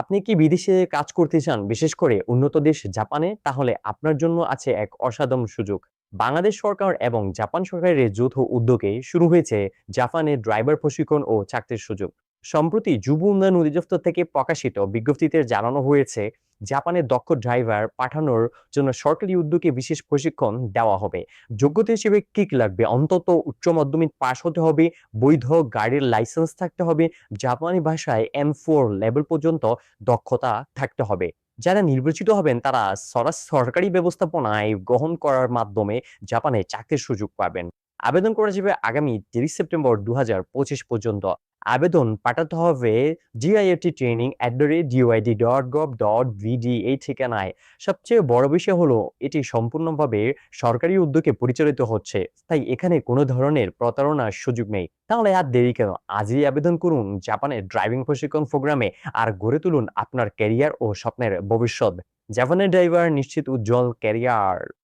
আপনি কি বিদেশে কাজ করতে চান? বিশেষ করে উন্নত দেশ জাপানে, তাহলে আপনার জন্য আছে এক অসাধারণ সুযোগ। বাংলাদেশ সরকার এবং জাপান সরকারের যৌথ উদ্যোগে শুরু হয়েছে জাপানে ড্রাইভার প্রশিক্ষণ ও চাকরির সুযোগ। সম্প্রতি যুব উন্নয়ন অধিদপ্তর থেকে প্রকাশিত বিজ্ঞপ্তিতে জানানো হয়েছে জাপানে দক্ষ ড্রাইভার পাঠানোর জন্য সরকারি উদ্যোগে বিশেষ প্রশিক্ষণ দেওয়া হবে। যোগ্যতা হিসেবে কি কি লাগবে। অন্তত উচ্চ মাধ্যমিক পাশ হতে হবে, বৈধ গাড়ির লাইসেন্স থাকতে হবে, জাপানি ভাষায় এম ফোর লেভেল পর্যন্ত দক্ষতা থাকতে হবে। যারা নির্বাচিত হবেন, তারা সরাস- সরকারি ব্যবস্থাপনায় গ্রহণ করার মাধ্যমে জাপানে চাকরির সুযোগ পাবেন। আবেদন করা যাবে আগামী তিরিশ সেপ্টেম্বর দু হাজার পঁচিশ পর্যন্ত। আবেদন পাঠাতে হবে GIAT training at the rate DOID dot gov dot VD এই ঠিকানায়। সবচেয়ে বড় বিষয় হলো, এটি সম্পূর্ণভাবে সরকারি উদ্যোগে পরিচালিত হচ্ছে, তাই এখানে কোনো ধরনের প্রতারণার সুযোগ নেই। তাহলে আর দেরি কেন? আজই আবেদন করুন জাপানের ড্রাইভিং প্রশিক্ষণ প্রোগ্রামে আর গড়ে তুলুন আপনার ক্যারিয়ার ও স্বপ্নের ভবিষ্যৎ। জাপানের ড্রাইভার নিশ্চিত উজ্জ্বল ক্যারিয়ার।